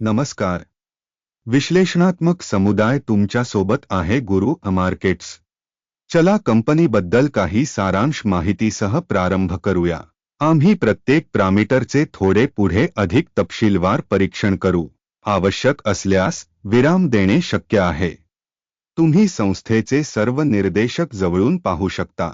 नमस्कार. विश्लेषणात्मक समुदाय तुमच्या सोबत आहे गुरु अमार्केट्स. चला कंपनीबद्दल काही सारांश माहितीसह प्रारंभ करूया. आम्ही प्रत्येक प्रामीटरचे थोडे पुढे अधिक तपशीलवार परीक्षण करू. आवश्यक असल्यास विराम देणे शक्य आहे. तुम्ही संस्थेचे सर्व निर्देशक जवळून पाहू शकता.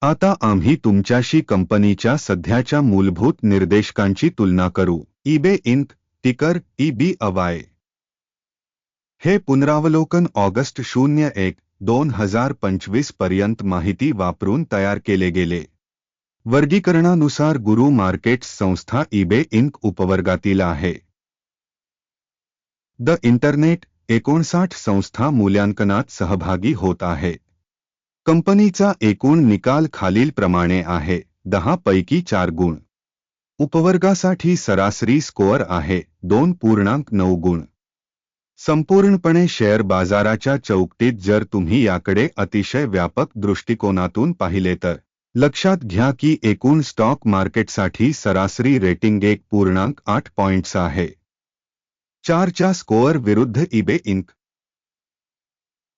आता आम्ही तुमच्याशी कंपनीच्या सध्याच्या मूलभूत निर्देशकांची तुलना करू. EBay Inc ticker E B A Y. हे पुनरावलोकन ऑगस्ट शून्य एक दोन हजार पंचवीसपर्यंत माहिती वापरून तयार केले गेले. वर्गीकरणानुसार गुरु मार्केट्स संस्था ईबे इंक उपवर्गातील आहे. द इंटरनेट एकोणसाठ संस्था मूल्यांकनात सहभागी होत आहे. कंपनीचा एकूण निकाल खालीलप्रमाणे आहे दहा पैकी चार गुण. उपवर्गासाठी सरासरी स्कोअर आहे दोन पूर्णांक नऊ गुण. संपूर्णपणे शेअर बाजाराच्या चौकटीत जर तुम्ही याकडे अतिशय व्यापक दृष्टिकोनातून पाहिले तर लक्षात घ्या की एकूण स्टॉक मार्केटसाठी सरासरी रेटिंग एक पूर्णांक आठ पॉइंट्स आहे. चारच्या स्कोअर विरुद्ध इबे इंक.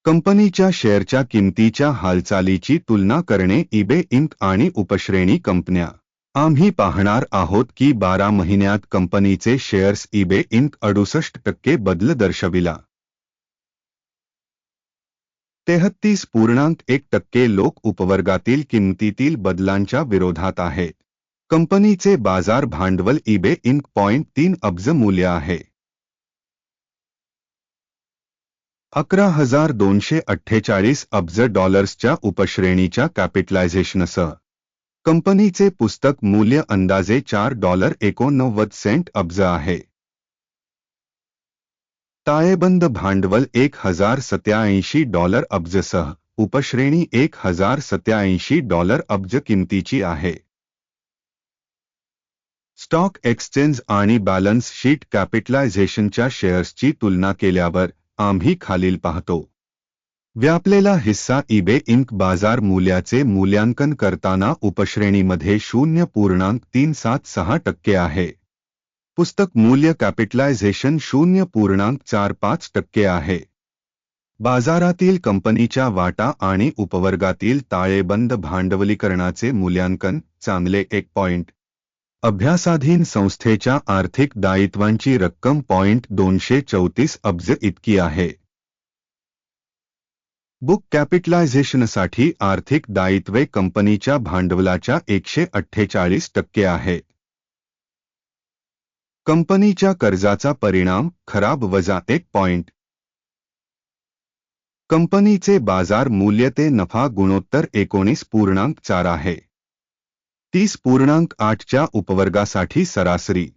कंपनीच्या शेअरच्या किंमतीच्या हालचालीची तुलना करणे इबे इंक आणि उपश्रेणी कंपन्या. आम्ही पाहणार आहोत की बारा महिन्यात कंपनीचे शेअर्स इबे इंक अडुसष्ट टक्के बदल दर्शविला. तेहत्तीस पूर्णांक एक टक्के लोक उपवर्गातील किंमतीतील बदलांच्या विरोधात आहेत. कंपनीचे बाजार भांडवल इबे इंक पॉइंट तीन अब्ज मूल्य आहे. अकरा हजार दोनशे अठ्ठेचाळीस अब्ज डॉलर्सच्या उपश्रेणीच्या कॅपिटलायझेशनसह कंपनीचे पुस्तक मूल्य अंदाजे चार डॉलर एकोणनव्वद सेंट अब्ज आहे. ताळेबंद भांडवल एक हजार सत्याऐंशी डॉलर अब्जसह उपश्रेणी एक हजार सत्याऐंशी डॉलर अब्ज किमतीची आहे. स्टॉक एक्सचेंज आणि बॅलन्स शीट कॅपिटलायझेशनच्या शेअर्सची तुलना केल्यावर आम्ही खालील पाहतो. व्यापलेला हिस्सा इबे इंक बाजार मूल्याचे मूल्यांकन करताना उपश्रेणीमध्ये शून्य पूर्णांक तीन सात सहा टक्के आहे. पुस्तक मूल्य कॅपिटलायझेशन शून्य पूर्णांक चार पाच टक्के आहे. बाजारातील कंपनीच्या वाटा आणि उपवर्गातील ताळेबंद भांडवलीकरणाचे मूल्यांकन चांगले एक पॉइंट अभ्यासाधीन संस्थेच्या आर्थिक दायित्वांची रक्कम पॉइंट दोनशे चौतीस अब्ज इतकी आहे. बुक कॅपिटलायझेशनसाठी आर्थिक दायित्वे कंपनीच्या भांडवलाच्या एकशे अठ्ठेचाळीस टक्के आहे. कंपनीच्या कर्जाचा परिणाम खराब वजा एक पॉइंट. कंपनीचे बाजार मूल्य ते नफा गुणोत्तर एकोणीस पूर्णांक चार आहे. तीस पूर्णांक आठच्या उपवर्गासाठी सरासरी.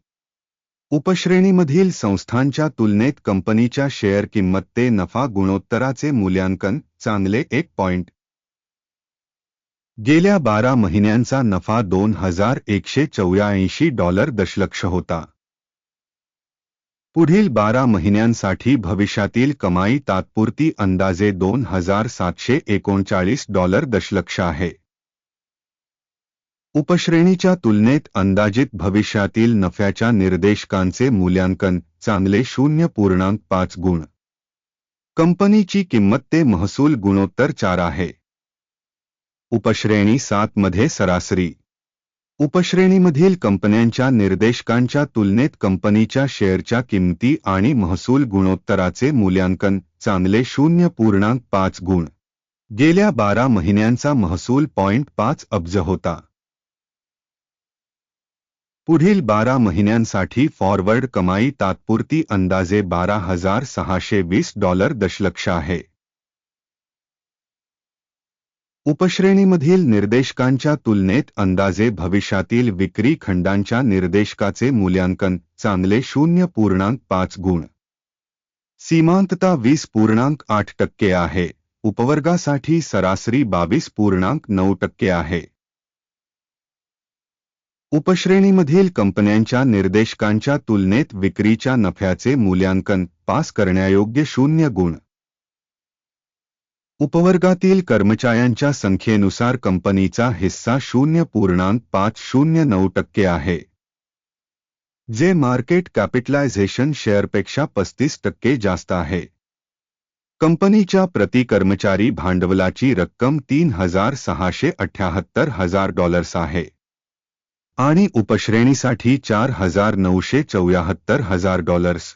उपश्रेणीमधील संस्थांच्या तुलनेत कंपनीच्या शेअर किंमत ते नफा गुणोत्तराचे मूल्यांकन चांगले एक पॉइंट. गेल्या बारा महिन्यांचा नफा दोन हजार एकशे चौऱ्याऐंशी डॉलर दशलक्ष होता. पुढील बारा महिन्यांसाठी भविष्यातील कमाई तात्पुरती अंदाजे दोन हजार सातशे एकोणचाळीस डॉलर दशलक्ष आहे. उपश्रेणीच्या तुलनेत अंदाजित भविष्यातील नफ्याच्या निर्देशकांचे मूल्यांकन चांगले शून्य पूर्णांक पाच गुण. कंपनीची किंमत ते महसूल गुणोत्तर चार आहे. उपश्रेणी सात मध्ये सरासरी. उपश्रेणीमधील कंपन्यांच्या निर्देशकांच्या तुलनेत कंपनीच्या शेअरच्या किंमती आणि महसूल गुणोत्तराचे मूल्यांकन चांगले शून्य पूर्णांक पाच गुण. गेल्या बारा महिन्यांचा महसूल पॉइंट पाच अब्ज होता. पुढील बारा महिन्यांसाठी फॉरवर्ड कमाई तात्पुरती अंदाजे बारा हजार सहाशे वीस डॉलर दशलक्ष आहे. उपश्रेणीमधील निर्देशकांच्या तुलनेत अंदाजे भविष्यातील विक्री खंडांच्या निर्देशकाचे मूल्यांकन चांगले शून्य पूर्णांक पाच गुण. सीमांतता वीस पूर्णांक आठ टक्के आहे. उपवर्गासाठी सरासरी बावीस पूर्णांक नऊ टक्के आहे. उपश्रेणीमधील कंपन्यांच्या निर्देशकांच्या तुलनेत विक्रीच्या नफ्याचे मूल्यांकन पास करण्यायोग्य शून्य गुण. उपवर्गातील कर्मचाऱ्यांच्या संख्येनुसार कंपनीचा हिस्सा शून्य पूर्णांक पाच शून्य नऊ टक्के आहे. जे मार्केट कॅपिटलायझेशन शेअरपेक्षा पस्तीस टक्के जास्त आहे. कंपनीच्या प्रति कर्मचारी भांडवलाची रक्कम तीन हजार सहाशे अठ्याहत्तर हजार डॉलर्स आहे. आणि उपश्रेणीसाठी चार हजार नऊशे चौऱ्याहत्तर हजार डॉलर्स.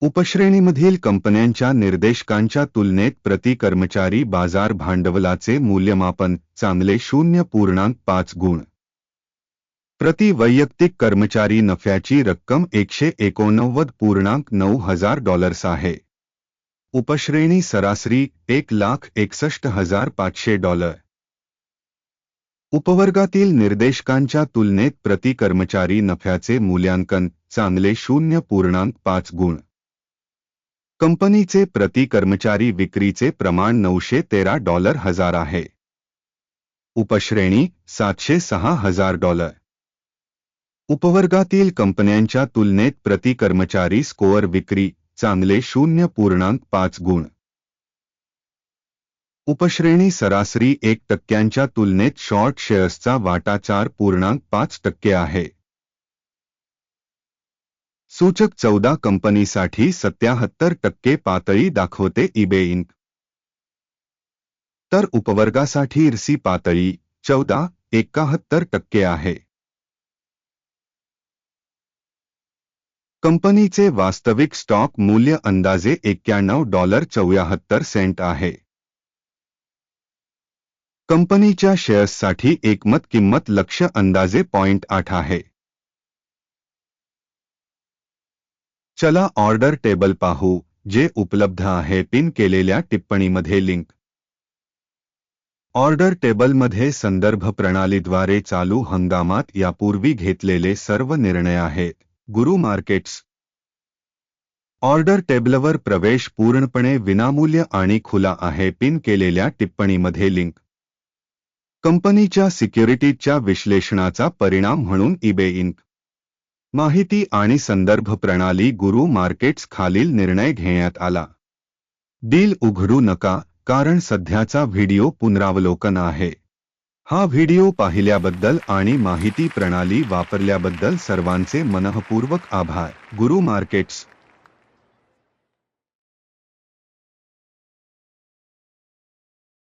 उपश्रेणीमधील कंपन्यांच्या निर्देशकांच्या तुलनेत प्रति कर्मचारी बाजार भांडवलाचे मूल्यमापन चांगले शून्य पूर्णांक पाच गुण. प्रति वैयक्तिक कर्मचारी नफ्याची रक्कम एकशे एकोणनव्वद पूर्णांक नऊ हजार डॉलर्स आहे. उपश्रेणी सरासरी एक लाख एकसष्ट हजार पाचशे डॉलर. उपवर्गातील निर्देशकांच्या तुलनेत प्रति कर्मचारी नफ्याचे मूल्यांकन चांगले शून्य पूर्णांक पाच गुण. कंपनीचे प्रति कर्मचारी विक्रीचे प्रमाण नऊशे तेरा डॉलर हजार आहे. उपश्रेणी सातशे सहा हजार डॉलर. उपवर्गातील कंपन्यांच्या तुलनेत प्रति कर्मचारी स्कोअर विक्री चांगले शून्य पूर्णांक पाच गुण. उपश्रेणी सरासरी एक टक्क्यांच्या तुलनेत शॉर्ट शेअर्सचा वाटा चार पूर्णांक पाच टक्के आहे. सूचक चौदा कंपनीसाठी सत्याहत्तर टक्के पातळी दाखवते इबे इंक तर उपवर्गासाठी इरसी पातळी चौदा एकाहत्तर टक्के आहे. कंपनीचे वास्तविक स्टॉक मूल्य अंदाजे एक्क्याण्णव डॉलर चौऱ्याहत्तर सेंट आहे. कंपनीच्या शेअर्ससाठी एकमत किंमत लक्ष अंदाजे पॉइंट आठ आहे. चला ऑर्डर टेबल पाहू जे उपलब्ध आहे पिन केलेल्या टिप्पणीमध्ये लिंक ऑर्डर टेबलमध्ये संदर्भ प्रणालीद्वारे चालू हंगामात यापूर्वी घेतलेले सर्व निर्णय आहेत. गुरु मार्केट्स. ऑर्डर टेबलवर प्रवेश पूर्णपणे विनामूल्य आणि खुला आहे पिन केलेल्या टिप्पणीमध्ये लिंक कंपनीच्या सिक्युरिटीजच्या विश्लेषणाचा परिणाम म्हणून इबे इंक माहिती आणि संदर्भ प्रणाली गुरु मार्केट्स खालील निर्णय घेण्यात आला. डील उघडू नका कारण सध्याचा व्हिडिओ पुनरावलोकन आहे. हा व्हिडिओ पाहिल्याबद्दल आणि माहिती प्रणाली वापरल्याबद्दल सर्वांचे मनःपूर्वक आभार. गुरु मार्केट्स